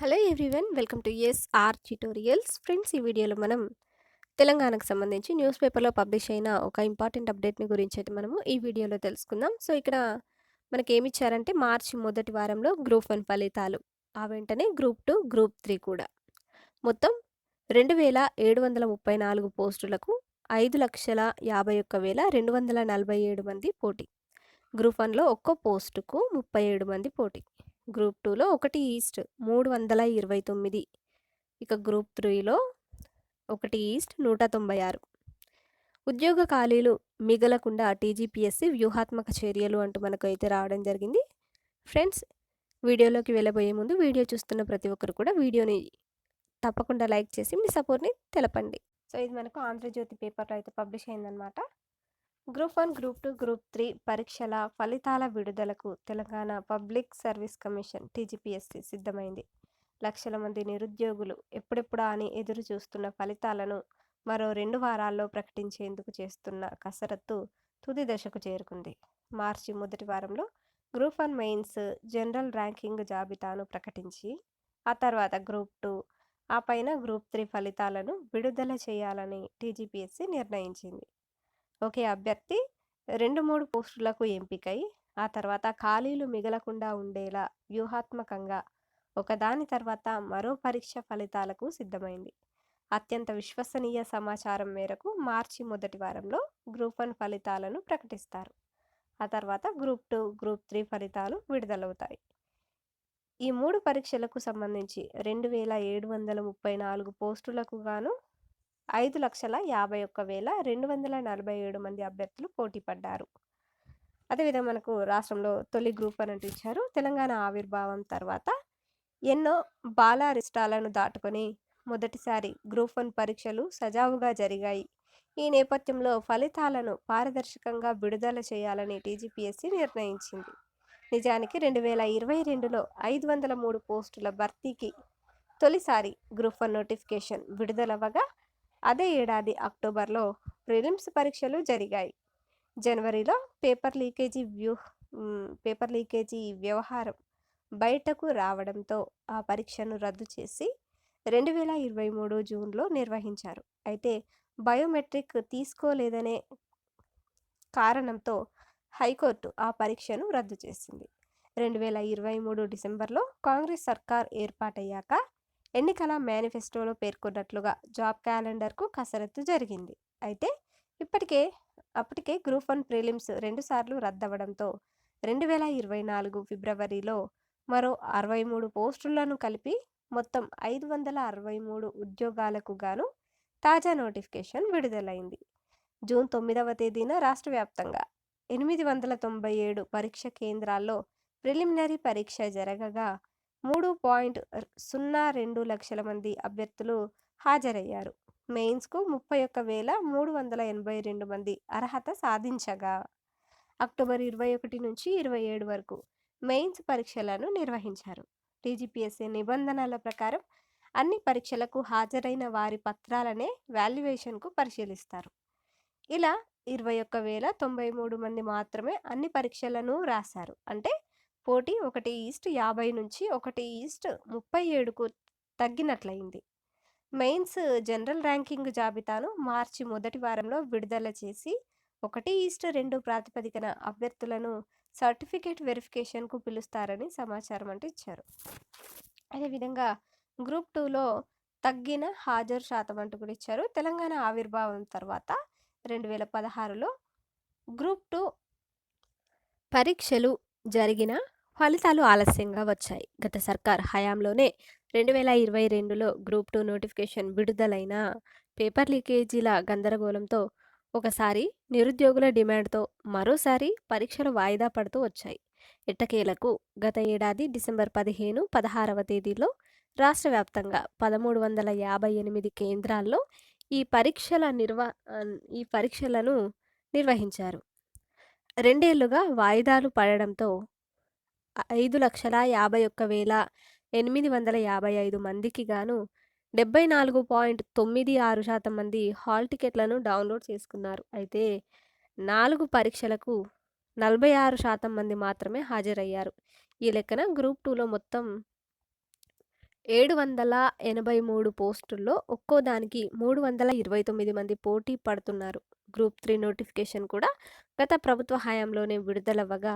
Hello everyone welcome to S R tutorials. Friends ఈ వీడియోలో మనం తెలంగాణకు సంబంధించి న్యూస్ పేపర్లో పబ్లిష్ అయిన ఒక ఇంపార్టెంట్ అప్డేట్ని గురించి అయితే మనము ఈ వీడియోలో తెలుసుకుందాం. సో ఇక్కడ మనకి ఏమి ఇచ్చారంటే మార్చి మొదటి వారంలో గ్రూప్ వన్ ఫలితాలు. ఆ వెంటనే గ్రూప్ టూ గ్రూప్ త్రీ కూడా. మొత్తం రెండు వేల ఏడు వందల ముప్పై నాలుగు పోస్టులకు ఐదు లక్షల యాభై ఒక్క వేల రెండు వందల నలభై ఏడు మంది పోటీ. గ్రూప్ వన్లో ఒక్కో పోస్టుకు ముప్పై ఏడు మంది పోటీ. గ్రూప్ టూలో ఒకటి ఈస్ట్ మూడు వందల ఇరవై తొమ్మిది. ఇక గ్రూప్ త్రీలో ఒకటి ఈస్ట్ నూట తొంభై ఆరు. ఉద్యోగ ఖాళీలు మిగలకుండా టీజీపీఎస్సీ వ్యూహాత్మక చర్యలు అంటూ మనకు అయితే రావడం జరిగింది. ఫ్రెండ్స్ వీడియోలోకి వెళ్ళబోయే ముందు వీడియో చూస్తున్న ప్రతి ఒక్కరు కూడా వీడియోని తప్పకుండా లైక్ చేసి మీ సపోర్ట్ని తెలపండి. సో ఇది మనకు ఆంధ్రజ్యోతి పేపర్లో అయితే పబ్లిష్ అయిందనమాట group one group two group three పరీక్షల ఫలితాల విడుదలకు Telangana public service commission TGPSC సిద్ధమైంది. లక్షల మంది నిరుద్యోగులు ఎప్పుడెప్పుడా అని ఎదురు చూస్తున్న ఫలితాలను మరో రెండు వారాల్లో ప్రకటించేందుకు చేస్తున్న కసరత్తు తుది దశకు చేరుకుంది. మార్చి మొదటి వారంలో group one mains general ranking జాబితాను ప్రకటించి ఆ తర్వాత గ్రూప్ టూ ఆ పైన గ్రూప్ త్రీ ఫలితాలను విడుదల చేయాలని టీజీపీఎస్సీ నిర్ణయించింది. ఒకే అభ్యర్థి రెండు మూడు పోస్టులకు ఎంపికై ఆ తర్వాత ఖాళీలు మిగలకుండా ఉండేలా వ్యూహాత్మకంగా ఒకదాని తర్వాత మరో పరీక్ష ఫలితాలకు సిద్ధమైంది. అత్యంత విశ్వసనీయ సమాచారం మేరకు మార్చి మొదటి వారంలో గ్రూప్ వన్ ఫలితాలను ప్రకటిస్తారు. ఆ తర్వాత గ్రూప్ టూ గ్రూప్ త్రీ ఫలితాలు విడుదలవుతాయి. ఈ మూడు పరీక్షలకు సంబంధించి రెండు వేల ఏడు వందల ముప్పై నాలుగు పోస్టులకు గాను ఐదు లక్షల యాభై ఒక్క వేల రెండు వందల నలభై ఏడు మంది అభ్యర్థులు పోటీ పడ్డారు. అదేవిధంగా మనకు రాష్ట్రంలో తొలి గ్రూప్ అని ఇచ్చారు. తెలంగాణ ఆవిర్భావం తర్వాత ఎన్నో బాలారిష్టాలను దాటుకొని మొదటిసారి గ్రూప్ వన్ పరీక్షలు సజావుగా జరిగాయి. ఈ నేపథ్యంలో ఫలితాలను పారదర్శకంగా విడుదల చేయాలని టీజీపీఎస్సీ నిర్ణయించింది. నిజానికి రెండు వేల ఇరవై రెండులో ఐదు వందల మూడు పోస్టుల భర్తీకి తొలిసారి గ్రూప్ వన్ నోటిఫికేషన్ విడుదలవ్వగా అదే ఏడాది అక్టోబర్లో ప్రిలిమ్స్ పరీక్షలు జరిగాయి. జనవరిలో పేపర్ లీకేజీ వ్యూహ పేపర్ లీకేజీ వ్యవహారం బయటకు రావడంతో ఆ పరీక్షను రద్దు చేసి రెండు వేల ఇరవై మూడు జూన్లో నిర్వహించారు. అయితే బయోమెట్రిక్ తీసుకోలేదనే కారణంతో హైకోర్టు ఆ పరీక్షను రద్దు చేసింది. రెండు వేల ఇరవై మూడు డిసెంబర్లో కాంగ్రెస్ సర్కార్ ఏర్పాటయ్యాక ఎన్నికల మేనిఫెస్టోలో పేర్కొన్నట్లుగా జాబ్ క్యాలెండర్కు కసరత్తు జరిగింది. అయితే ఇప్పటికే అప్పటికే గ్రూప్ వన్ ప్రిలిమ్స్ రెండుసార్లు రద్దవడంతో రెండు వేల ఇరవై నాలుగు ఫిబ్రవరిలో మరో అరవై మూడు పోస్టులను కలిపి మొత్తం ఐదు వందల అరవై మూడు ఉద్యోగాలకు గాను తాజా నోటిఫికేషన్ విడుదలైంది. జూన్ తొమ్మిదవ తేదీన రాష్ట్ర వ్యాప్తంగా ఎనిమిది వందల తొంభై ఏడు పరీక్ష కేంద్రాల్లో ప్రిలిమినరీ పరీక్ష జరగగా మూడు పాయింట్ సున్నా రెండు లక్షల మంది అభ్యర్థులు హాజరయ్యారు. మెయిన్స్కు ముప్పై ఒక్క వేల మూడు వందల ఎనభై రెండు మంది అర్హత సాధించగా అక్టోబర్ ఇరవై ఒకటి నుంచి ఇరవై ఏడు వరకు మెయిన్స్ పరీక్షలను నిర్వహించారు. టీజీపీఎస్సీ నిబంధనల ప్రకారం అన్ని పరీక్షలకు హాజరైన వారి పత్రాలనే వాల్యుయేషన్కు పరిశీలిస్తారు. ఇలా ఇరవై ఒక్క వేల తొంభై మూడు మంది మాత్రమే అన్ని పరీక్షలను రాశారు. అంటే పోటీ ఒకటి ఈస్ట్ యాభై నుంచి ఒకటి ఈస్ట్ ముప్పై ఏడుకు తగ్గినట్లయింది. మెయిన్స్ జనరల్ ర్యాంకింగ్ జాబితాను మార్చి మొదటి వారంలో విడుదల చేసి ఒకటి ఈస్ట్ రెండు ప్రాతిపదికన అభ్యర్థులను సర్టిఫికేట్ వెరిఫికేషన్కు పిలుస్తారని సమాచారం అంటే ఇచ్చారు. అదేవిధంగా గ్రూప్ టూలో తగ్గిన హాజరు శాతం అంటూ కూడా ఇచ్చారు. తెలంగాణ ఆవిర్భావం తర్వాత రెండు వేల పదహారులో గ్రూప్ టూ పరీక్షలు జరిగిన ఫలితాలు ఆలస్యంగా వచ్చాయి. గత సర్కార్ హయాంలోనే రెండు వేల ఇరవై రెండులో గ్రూప్ టూ నోటిఫికేషన్ విడుదలైన పేపర్ లీకేజీల గందరగోళంతో ఒకసారి నిరుద్యోగుల డిమాండ్తో మరోసారి పరీక్షలు వాయిదా పడుతూ వచ్చాయి. ఎట్టకేలకు గత ఏడాది డిసెంబర్ పదిహేను పదహారవ తేదీలో రాష్ట్ర వ్యాప్తంగా పదమూడు వందల యాభై ఎనిమిది కేంద్రాల్లో ఈ పరీక్షల నిర్వ ఈ పరీక్షలను నిర్వహించారు. రెండేళ్ళుగా వాయిదాలు పడడంతో ఐదు లక్షల యాభై ఒక్క వేల ఎనిమిది వందల యాభై ఐదు మందికి గాను డెబ్బై నాలుగు పాయింట్ తొమ్మిది ఆరు శాతం మంది హాల్ టికెట్లను డౌన్లోడ్ చేసుకున్నారు. అయితే నాలుగు పరీక్షలకు నలభై ఆరు శాతం మంది మాత్రమే హాజరయ్యారు. ఈ లెక్కన గ్రూప్ టూలో మొత్తం ఏడు వందల ఎనభై మూడు పోస్టుల్లో ఒక్కో దానికి మూడు వందల ఇరవై తొమ్మిది మంది పోటీ పడుతున్నారు. గ్రూప్ త్రీ నోటిఫికేషన్ కూడా గత ప్రభుత్వ హయాంలోనే విడుదలవ్వగా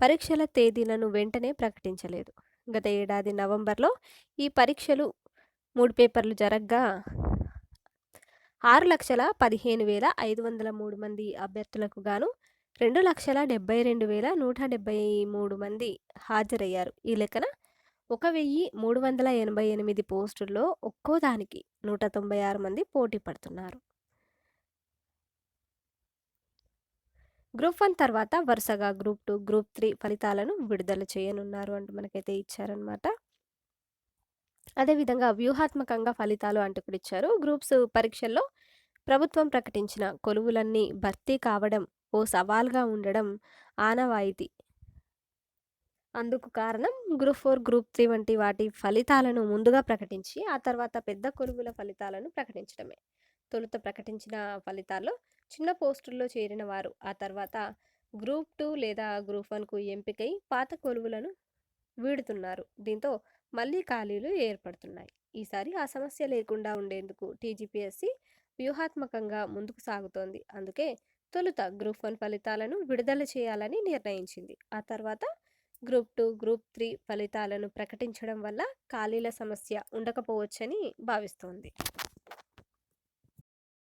పరీక్షల తేదీలను వెంటనే ప్రకటించలేదు. గత ఏడాది నవంబర్లో ఈ పరీక్షలు మూడు పేపర్లు జరగ్గా ఆరు లక్షల పదిహేను వేల ఐదు వందల మూడు మంది అభ్యర్థులకు గాను రెండు లక్షల డెబ్బై రెండు వేల నూట డెబ్బై మూడు మంది హాజరయ్యారు. ఈ లెక్కన ఒక వెయ్యి మూడు వందల ఎనభై ఎనిమిది పోస్టుల్లో ఒక్కో దానికి నూట తొంభై ఆరు మంది పోటీ పడుతున్నారు. గ్రూప్ వన్ తర్వాత వరుసగా గ్రూప్ టూ గ్రూప్ త్రీ ఫలితాలను విడుదల చేయనున్నారు అంటూ మనకైతే ఇచ్చారనమాట అదేవిధంగా వ్యూహాత్మకంగా ఫలితాలు అంటూ కూడా ఇచ్చారు. గ్రూప్స్ పరీక్షల్లో ప్రభుత్వం ప్రకటించిన కొలువులన్నీ భర్తీ కావడం ఓ సవాల్గా ఉండడం ఆనవాయితీ. అందుకు కారణం గ్రూప్ ఫోర్ గ్రూప్ త్రీ వంటి వాటి ఫలితాలను ముందుగా ప్రకటించి ఆ తర్వాత పెద్ద కొలువుల ఫలితాలను ప్రకటించడమే. తొలుత ప్రకటించిన ఫలితాల్లో చిన్న పోస్టుల్లో చేరిన వారు. ఆ తర్వాత గ్రూప్ టూ లేదా గ్రూప్ వన్కు ఎంపికై పాత కొలువులను వీడుతున్నారు. దీంతో మళ్ళీ ఖాళీలు ఏర్పడుతున్నాయి. ఈసారి ఆ సమస్య లేకుండా ఉండేందుకు టీజీపీఎస్సీ వ్యూహాత్మకంగా ముందుకు సాగుతోంది. అందుకే తొలుత గ్రూప్ వన్ ఫలితాలను విడుదల చేయాలని నిర్ణయించింది. ఆ తర్వాత గ్రూప్ టూ గ్రూప్ త్రీ ఫలితాలను ప్రకటించడం వల్ల ఖాళీల సమస్య ఉండకపోవచ్చని భావిస్తోంది.